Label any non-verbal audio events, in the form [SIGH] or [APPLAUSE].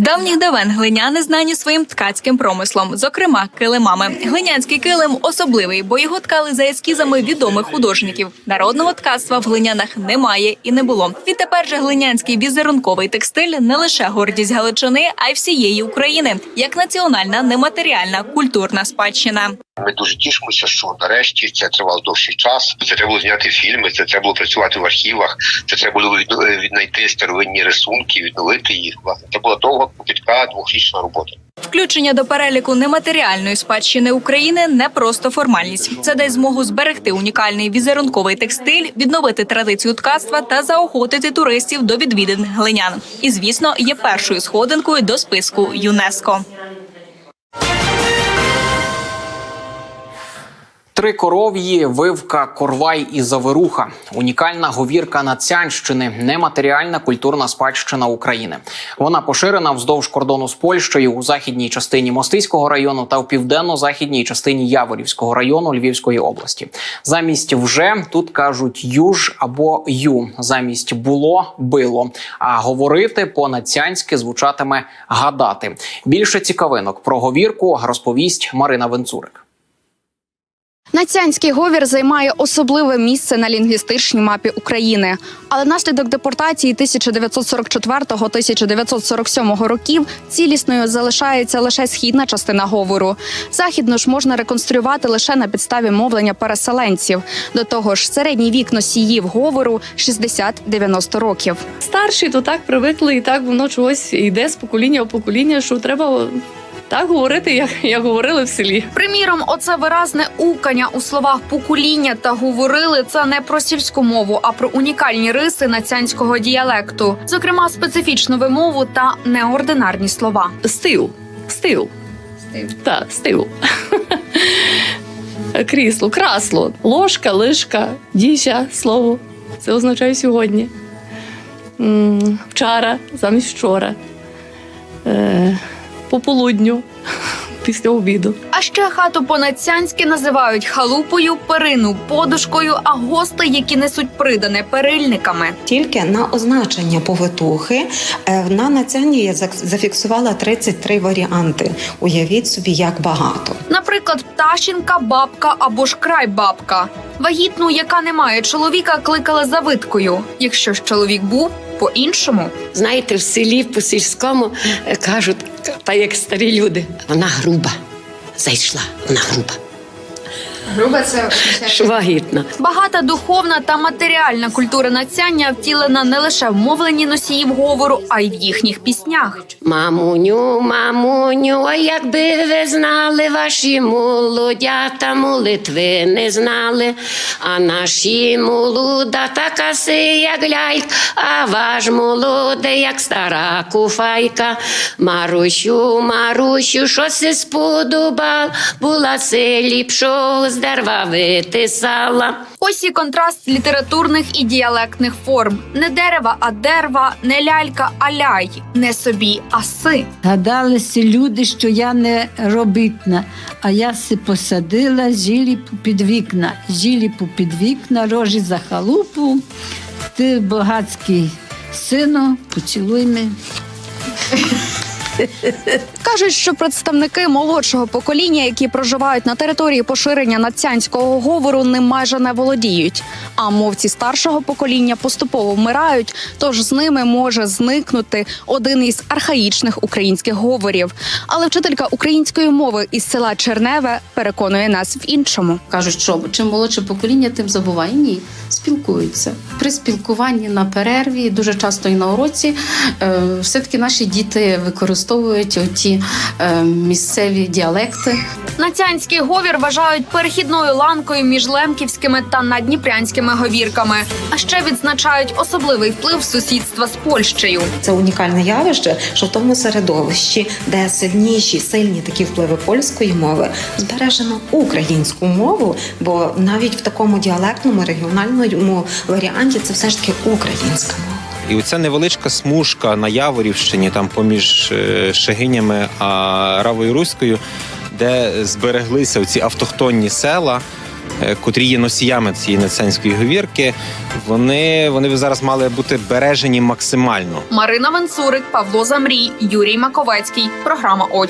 давніх давен глиняни знані своїм ткацьким промислом, зокрема килимами. Глинянський килим особливий, бо його ткали за ескізами відомих художників. Народного ткацтва в глинянах немає і не було. Відтепер же глинянський візерунковий текстиль не лише гордість Галичини, а й всієї України, як національна нематеріальна культурна спадщина. Ми дуже тішимося, що нарешті це тривало довший час. Це треба було зняти фільми, це треба було працювати в архівах, це треба було е, віднайти старовинні рисунки, відновити їх. Власне, це була довга копітка двохрічна робота. Включення до переліку нематеріальної спадщини України не просто формальність. Це дасть змогу зберегти унікальний візерунковий текстиль, відновити традицію ткацтва та заохотити туристів до відвідин глинян. І звісно, є першою сходинкою до списку ЮНЕСКО. Три коров'ї, вивка, корвай і заверуха. Унікальна говірка Нацянщини, нематеріальна культурна спадщина України. Вона поширена вздовж кордону з Польщею у західній частині Мостиського району та в південно-західній частині Яворівського району Львівської області. Замість вже тут кажуть юж або ю. Замість було било. А говорити по нацянськи звучатиме гадати. Більше цікавинок про говірку розповість Марина Венцурик. Нацянський говір займає особливе місце на лінгвістичній мапі України. Але внаслідок депортації 1944-1947 років цілісною залишається лише східна частина говору. Західну ж можна реконструювати лише на підставі мовлення переселенців. До того ж, середній вік носіїв говору 60-90 років. старші, то так привикли, і так воно чогось йде з покоління в покоління, що треба так говорити, як, як говорили в селі. Приміром, оце виразне укання у словах покоління та говорили це не про сільську мову, а про унікальні риси нацянського діалекту, зокрема специфічну вимову та неординарні слова. Стил. Стил. Так, стил. [LAUGHS] Крісло, красло, ложка, лишка, діжа, слово. Це означає сьогодні. Вчора, замість вчора. Е, пополудню, після обіду. А ще хату по-нацянськи називають халупою, перину, подушкою, а гости, які несуть придане перильниками. Тільки на означення повитухи е, на націоні я зафіксувала 33 варіанти. Уявіть собі, як багато. Наприклад, пташінка, бабка або ж крайбабка. Вагітну, яка не має чоловіка, кликали завиткою. Якщо ж чоловік був по-іншому. Знаєте, в селі по сільському е, кажуть, та як старі люди, вона груба. Зайшла, вона груба. Груба це Що вагітна. Багата духовна та матеріальна культура нацяння втілена не лише в мовленні носіїв говору, а й в їхніх піснях. Мамуню, мамуню, а якби ви знали, ваші молодята молитви не знали, а наші молода така си, як ляльк, а ваш молодий, як стара куфайка. Марусю, Марусю, що си сподобав, була си ліпшого дерева витисала. Ось і контраст літературних і діалектних форм: не дерева, а дерва, не лялька, а ляй, не собі, а си. Гадалися люди, що я не робітна, а я си посадила жілі під вікна, жілі під вікна, рожі за халупу. Ти багатський сину, поцілуй мене. Кажуть, що представники молодшого покоління, які проживають на території поширення нацянського говору, ним майже не володіють. А мовці старшого покоління поступово вмирають, тож з ними може зникнути один із архаїчних українських говорів. Але вчителька української мови із села Черневе переконує нас в іншому. Кажуть, що чим молодше покоління, тим забуває. Ні, спілкуються. При спілкуванні на перерві, дуже часто і на уроці, е, все-таки наші діти використовують оті е, місцеві діалекти. Нацянський говір вважають перехідною ланкою між лемківськими та надніпрянськими говірками. А ще відзначають особливий вплив сусідства з Польщею. Це унікальне явище, що в тому середовищі, де сильніші, сильні такі впливи польської мови, збережено українську мову, бо навіть в такому діалектному регіональному варіанті це все ж таки українська мова. І оця невеличка смужка на Яворівщині, там поміж е, Шегинями а Равою Руською, де збереглися ці автохтонні села, е, котрі є носіями цієї неценської говірки, вони, вони зараз мали бути бережені максимально. Марина Венцурик, Павло Замрій, Юрій Маковецький. Програма «Очі».